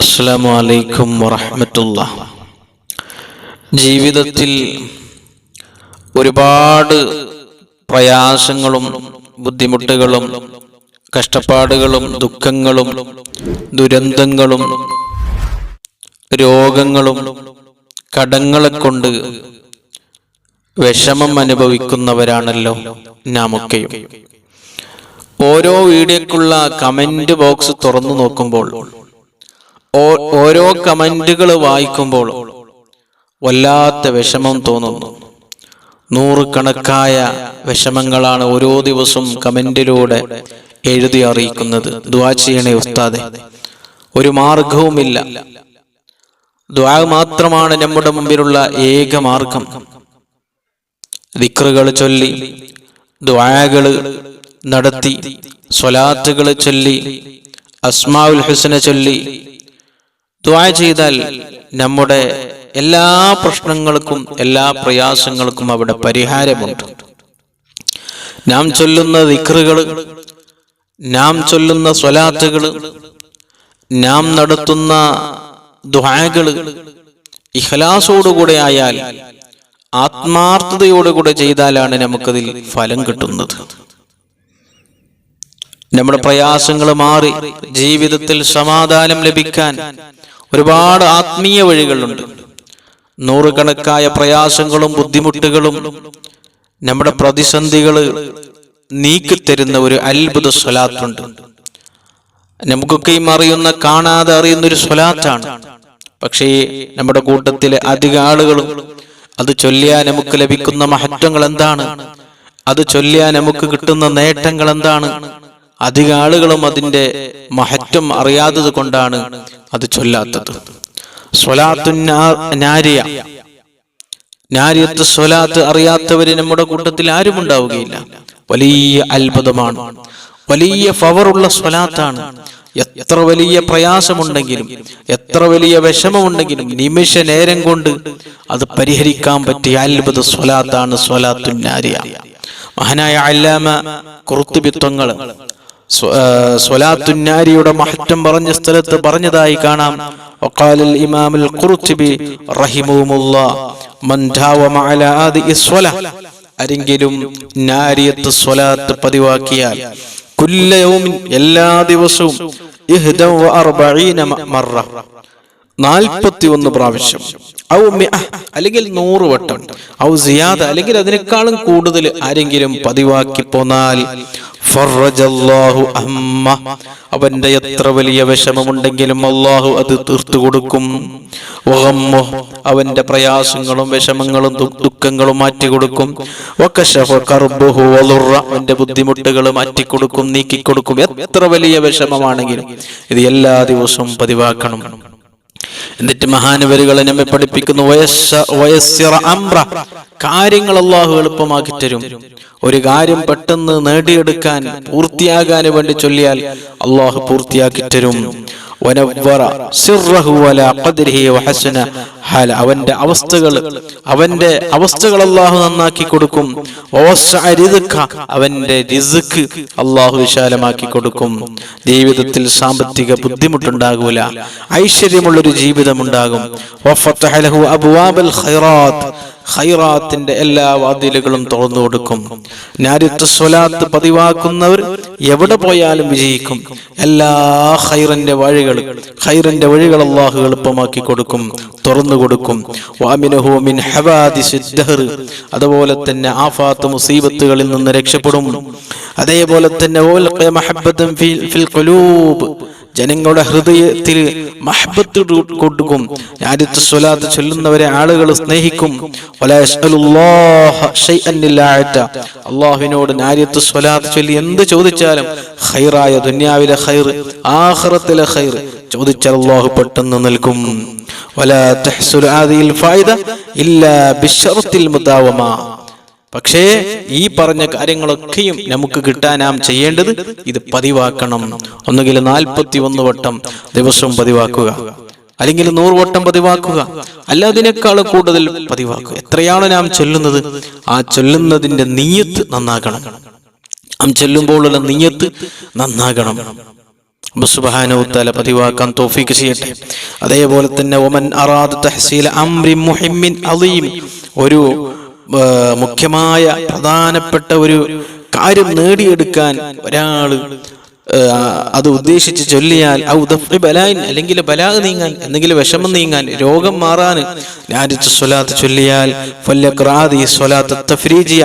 അസ്സാം വലൈക്കും വറഹമത്തുള്ള. ജീവിതത്തിൽ ഒരുപാട് പ്രയാസങ്ങളും ബുദ്ധിമുട്ടുകളും കഷ്ടപ്പാടുകളും ദുഃഖങ്ങളും ദുരന്തങ്ങളും രോഗങ്ങളും കടങ്ങളെ കൊണ്ട് വിഷമം അനുഭവിക്കുന്നവരാണല്ലോ നാമൊക്കെയും. ഓരോ വീഡിയോക്കുള്ള കമന്റ് ബോക്സ് തുറന്നു നോക്കുമ്പോൾ ഓരോ കമന്റുകൾ വായിക്കുമ്പോൾ വല്ലാത്ത വിഷമം തോന്നുന്നു. നൂറുകണക്കായ വിഷമങ്ങളാണ് ഓരോ ദിവസവും കമന്റിലൂടെ എഴുതി അറിയിക്കുന്നത്. ദ്വാ ചെയ്യണേ ഉസ്താദെ. ഒരു മാർഗവുമില്ല ദ്വാ മാത്രമാണ് നമ്മുടെ മുമ്പിലുള്ള ഏക മാർഗം. ദിക്റുകൾ ചൊല്ലി ദ്വാകൾ നടത്തി സ്വലാത്തുകൾ ചൊല്ലി അസ്മാവുൽ ഹുസനെ ചൊല്ലി ദ്വാ ചെയ്താൽ നമ്മുടെ എല്ലാ പ്രശ്നങ്ങൾക്കും എല്ലാ പ്രയാസങ്ങൾക്കും അവിടെ പരിഹാരമുണ്ട്. നാം ചൊല്ലുന്ന ദിക്റുകൾ നാം ചൊല്ലുന്ന സ്വലാത്തുകൾ നാം നടത്തുന്ന ദ്വാകൾ ഇഹലാസോടുകൂടെ ആയാൽ ആത്മാർത്ഥതയോടുകൂടെ ചെയ്താലാണ് നമുക്കതിൽ ഫലം കിട്ടുന്നത്. നമ്മുടെ പ്രയാസങ്ങൾ മാറി ജീവിതത്തിൽ സമാധാനം ലഭിക്കാൻ ഒരുപാട് ആത്മീയ വഴികളുണ്ട്. നൂറുകണക്കായ പ്രയാസങ്ങളും ബുദ്ധിമുട്ടുകളും നമ്മുടെ പ്രതിസന്ധികൾ നീക്കിത്തരുന്ന ഒരു അത്ഭുത സ്വലാത്തുണ്ട്. നമുക്കൊക്കെയും അറിയുന്ന കാണാതെ അറിയുന്ന ഒരു സ്വലാത്താണ്. പക്ഷേ നമ്മുടെ കൂട്ടത്തിലെ അധിക ആളുകളും അത് ചൊല്ലിയാൽ നമുക്ക് ലഭിക്കുന്ന മഹത്വങ്ങൾ എന്താണ്? അത് ചൊല്ലിയാൽ നമുക്ക് കിട്ടുന്ന നേട്ടങ്ങൾ എന്താണ്? അധിക ആളുകളും അതിന്റെ മഹത്വം അറിയാത്തത് കൊണ്ടാണ് അത് ചൊല്ലാത്തത്. സ്വലാത്തു അറിയാത്തവര് നമ്മുടെ കൂട്ടത്തിൽ ആരും ഉണ്ടാവുകയില്ല. വലിയ അത്ഭുതമാണ്. വലിയ പവറുള്ള സ്വലാത്താണ്. എത്ര വലിയ പ്രയാസമുണ്ടെങ്കിലും എത്ര വലിയ വിഷമമുണ്ടെങ്കിലും നിമിഷ നേരം കൊണ്ട് അത് പരിഹരിക്കാൻ പറ്റിയ അത്ഭുത സ്വലാത്താണ് സ്വലാത്തു നാരിയ. മഹാനായ അല്ലാമ കുറുത്തുബിത്വങ്ങൾ സ്വലാത്തുന്നാരിയുടെ മഹത്വം പറഞ്ഞ സ്ഥലത്ത് പറഞ്ഞതായി കാണാം. വഖാലൽ ഇമാമുൽ ഖുർത്തുബി റഹിമഹുമുല്ലാ മൻ ദാവ മഅല ആദി സ്വല ആരെങ്കിലും നാരിയത്ത് സ്വലാത്ത് പതിവാക്കിയാൽ കുല്ലയവും എല്ലാ ദിവസവും ഇഹ്ദം വ അർബഈന മർറ നാൽപ്പത്തി ഒന്ന് പ്രാവശ്യം. ഔ അല്ലെങ്കിൽ നൂറ് വട്ടം. ഔ സിയാദ അല്ലെങ്കിൽ അതിനേക്കാളും കൂടുതൽ ആരെങ്കിലും പതിവാക്കി പോന്നാൽ അവന്റെ എത്ര വലിയ വിഷമമുണ്ടെങ്കിലും അള്ളാഹു അത് തീർത്തു കൊടുക്കും. അവന്റെ പ്രയാസങ്ങളും വിഷമങ്ങളും ദുഃഖങ്ങളും മാറ്റി കൊടുക്കും. വകശഫ കർബുഹു വളുറ, അവന്റെ ബുദ്ധിമുട്ടുകൾ മാറ്റിക്കൊടുക്കും നീക്കിക്കൊടുക്കും എത്ര വലിയ വിഷമമാണെങ്കിലും ഇത് എല്ലാ ദിവസവും പതിവാക്കണം. എന്നിട്ട് മഹാനവരുകളെ നമ്മെ പഠിപ്പിക്കുന്നു. അംറ. കാര്യങ്ങൾ അള്ളാഹു എളുപ്പമാക്കി തരും. ഒരു കാര്യം പെട്ടെന്ന് നേടിയെടുക്കാൻ പൂർത്തിയാകാൻ വേണ്ടി ചൊല്ലിയാൽ അള്ളാഹു പൂർത്തിയാക്കി തരും. ഹാല. അവന്റെ അവസ്ഥകൾ അവന്റെ അവസ്ഥകൾ അള്ളാഹു നന്നാക്കി കൊടുക്കും. അവന്റെ റിസ്ക് അള്ളാഹു വിശാലമാക്കി കൊടുക്കും. ജീവിതത്തിൽ സാമ്പത്തിക ബുദ്ധിമുട്ടുണ്ടാകൂല. ഐശ്വര്യമുള്ളൊരു ജീവിതം ഖൈറാത്തിന്റെ എല്ലാ വാതിലുകളും തുറന്നു കൊടുക്കും. നാരിത്വ സ്വലാത്ത് പതിവാക്കുന്നവർ എവിടെ പോയാലും വിജയിക്കും. എല്ലാ ഖൈറിന്റെ വഴികൾ ഖൈറിന്റെ വഴികൾ അള്ളാഹു എളുപ്പമാക്കി കൊടുക്കും തുറന്നു കൊടുക്കും. അതുപോലെ തന്നെ ആഫാത്ത് മുസീബത്തുകളിൽ നിന്ന് രക്ഷപ്പെടും. അതേപോലെ തന്നെ ജനങ്ങളുടെ ഹൃദയത്തിൽ മഹബത്ത് കൊടുക്കും. രാജ്യത്ത് സ്വലാത്ത് ചൊല്ലുന്നവരെ ആളുകൾ സ്നേഹിക്കും. അള്ളാഹുവിനോട് നാര്യത്ത് സ്വലാത്ത് ചൊല്ലി എന്ത് ചോദിച്ചാലും ഹൈറായ ദുന്യാവിലെ ഹൈർ ആഹ്റത്തിലെ ഹൈർ ചോദിച്ചാൽ അള്ളാഹു പെട്ടെന്ന് നൽകും. വലാ തഹ്സുൽ ഹാദിഹിൽ ഫായിദ ഇല്ലാ ബിശർത്തിൽ മുദാവമ. പക്ഷേ ഈ പറഞ്ഞ കാര്യങ്ങളൊക്കെയും നമുക്ക് കിട്ടാൻ നാം ചെയ്യേണ്ടത് ഇത് പതിവാക്കണം. ഒന്നുകിൽ നാൽപ്പത്തി ഒന്ന് വട്ടം ദിവസവും പതിവാക്കുക. അല്ലെങ്കിൽ നൂറ് വട്ടം പതിവാക്കുക. അല്ല അതിനേക്കാൾ കൂടുതൽ പതിവാക്കുക. എത്രയാണ് നാം ചൊല്ലുന്നത്? ആ ചൊല്ലുന്നതിന്റെ നീയത്ത് നന്നാക്കണം നാം ചൊല്ലുമ്പോഴുള്ള നീയത്ത് നന്നാകണം. സുബാനവുത്താല പതിവാക്കാൻ തോഫീക്ക് ചെയ്യട്ടെ. അതേപോലെ തന്നെ ഒമൻ അറാദ് തഹസീൽ അംരി മുഹിമ്മിൻ അലീം ഒരു മുഖ്യമായ പ്രധാനപ്പെട്ട ഒരു കാര്യം നേടിയെടുക്കാൻ ഒരാൾ ആ, അത് ഉദ്ദേശിച്ച് ചൊല്ലിയാൽ ബലായിൻ അല്ലെങ്കിൽ ബലാഗ് നീങ്ങാൻ എന്തെങ്കിലും വിഷമം നീങ്ങാൻ രോഗം മാറാൻ ഞാനിച്ച് സ്വലാത്ത് ചൊല്ലിയാൽ ഫല്യഖ്റാദി സ്വലാത്ത് തഫ്രീജിയ.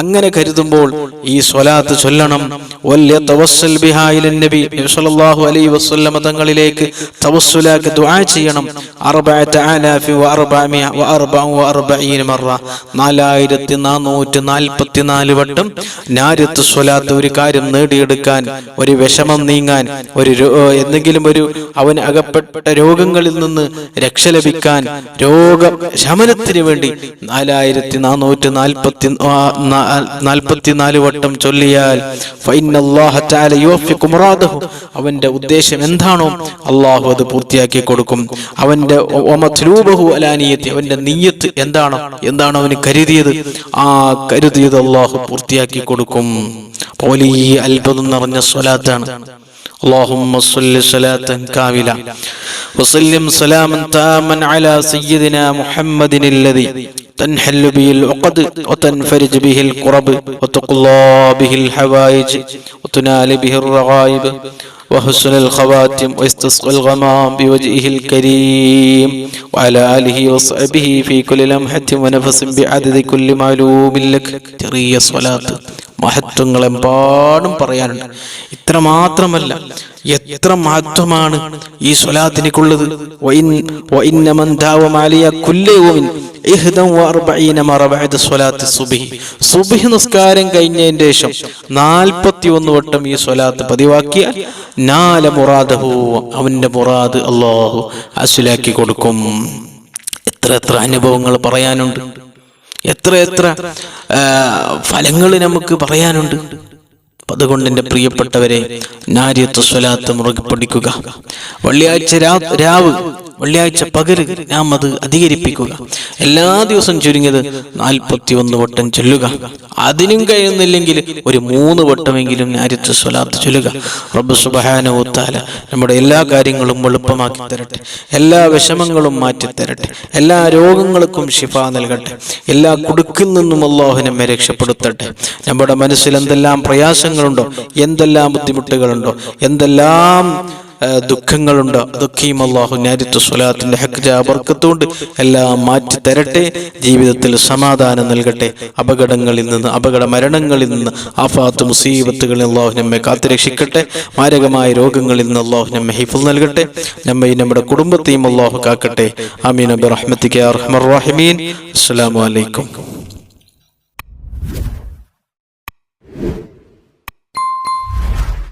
അങ്ങനെ കരുതുമ്പോൾ ഈ സ്വലാത്ത് ചൊല്ലണം. വല്യ തവസ്സൽ ബിഹായിൽ നബി സല്ലല്ലാഹു അലൈഹി വസല്ലമ തങ്ങളിലേക്ക് തവസ്സുലാക്കി ദുആ ചെയ്യണം. അർബഅത ആലാഫി വ അർബഅമിയ വട്ടം നാര്യത്ത് സ്വലാത്ത് ഒരു കാര്യം നേടിയെടുക്കാൻ ഒരു വിഷമം നീങ്ങാൻ ഒരു എന്തെങ്കിലും ഒരു അവൻ അകപ്പെട്ട രോഗങ്ങളിൽ നിന്ന് രക്ഷ ലഭിക്കാൻ രോഗ ശമനത്തിന് വേണ്ടി നാലായിരത്തി നാനൂറ്റി നാൽപ്പത്തി നാൽപ്പത്തി നാല് വട്ടം ചൊല്ലിയാൽ. അവന്റെ ഉദ്ദേശം എന്താണോ അള്ളാഹു അത് പൂർത്തിയാക്കി കൊടുക്കും അവന്റെ അവന്റെ നീയത്ത് എന്താണോ എന്താണോ അവന് കരുതിയത് ആ കരുതിയത് അള്ളാഹു പൂർത്തിയാക്കി കൊടുക്കും അപ്പോൾ ഈ അത്ഭുതം നിറഞ്ഞ സ്വലാത്താണ് اللهم صل صلاة كاملة وسلم سلاما تاما على سيدنا محمد الذي تنحل به العقد وتنفرج به الكرب وتقضى به الحوائج وتنال به الرغائب وحسن الخواتم ويستسقى الغمام بوجهه الكريم وعلى آله وصحبه في كل لمحة ونفس بعدد كل معلوم لك ചെറിയ സ്വലാത്ത് മഹത്വങ്ങളെമ്പാടും പറയാനുണ്ട് ഇത്ര മാത്രമല്ല എത്ര മഹത്വമാണ് ഈ സ്വലാത്തിനിക്കുള്ളത് വഇൻ- വഇന്ന മൻ ദാവമ അലിയ കുല്ല യൗമിൻ ഇഹ്ദൻ വഅർബഈന മറ ബഅദ സ്വലാത്തി സുബ്ഹി സുബ്ഹി നിസ്കാരം കഴിഞ്ഞതിന്റെ ശേഷം 41 വട്ടം ഈ സ്വലാത്ത് പതിവാക്കിയാൽ നാല മുറാദഹു അവന്റെ മുറാദ് അള്ളാഹു അസുലാക്കി കൊടുക്കും. എത്ര എത്ര അനുഭവങ്ങൾ പറയാനുണ്ട്. എത്ര എത്ര ഫലങ്ങൾ നമുക്ക് പറയാനുണ്ട്. അതുകൊണ്ട് എന്റെ പ്രിയപ്പെട്ടവരെ നാര്യത്വ സ്വലാത്ത് മുറുകെ പിടിക്കുക. വെള്ളിയാഴ്ച രാവ് വെള്ളിയാഴ്ച പകൽ നാം അത് അധികരിപ്പിക്കുക. എല്ലാ ദിവസവും ചുരുങ്ങിയത് നാൽപ്പത്തി ഒന്ന് വട്ടം ചൊല്ലുക. അതിനും കഴിയുന്നില്ലെങ്കിൽ ഒരു മൂന്ന് വട്ടമെങ്കിലും ഞാരിത്ത് സ്വലാത്ത് ചൊല്ലുക. റബ്ബ് സുബഹാനവുത്താല നമ്മുടെ എല്ലാ കാര്യങ്ങളും എളുപ്പമാക്കി തരട്ടെ. എല്ലാ വിഷമങ്ങളും മാറ്റി തരട്ടെ. എല്ലാ രോഗങ്ങൾക്കും ശിഫ നൽകട്ടെ. എല്ലാ കുടുക്കിൽ നിന്നും അള്ളാഹു നമ്മെ രക്ഷപ്പെടുത്തട്ടെ. നമ്മുടെ മനസ്സിൽ എന്തെല്ലാം പ്രയാസങ്ങളുണ്ടോ? എന്തെല്ലാം ബുദ്ധിമുട്ടുകളുണ്ടോ? എന്തെല്ലാം ദുഃഖങ്ങളുണ്ടോ. അതൊക്കെയും അള്ളാഹു ഞാരിത്തു സ്വലാത്തിന്റെ ഹക്ജ ബർക്കത്തുകൊണ്ട് എല്ലാം മാറ്റി തരട്ടെ. ജീവിതത്തിൽ സമാധാനം നൽകട്ടെ. അപകടങ്ങളിൽ നിന്ന് അപകട മരണങ്ങളിൽ നിന്ന് ആഫാത്ത് മുസീബത്തുകളിൽ അള്ളാഹു നമ്മെ കാത്തുരക്ഷിക്കട്ടെ. മാരകമായ രോഗങ്ങളിൽ നിന്ന് അള്ളാഹു നമ്മെ ഹിഫുൽ നൽകട്ടെ. നമ്മയും നമ്മുടെ കുടുംബത്തെയും അള്ളാഹു കാക്കട്ടെ. അമീൻ അബി റഹ്മത്തിക്ക് അസ്സലാമു അലൈക്കും.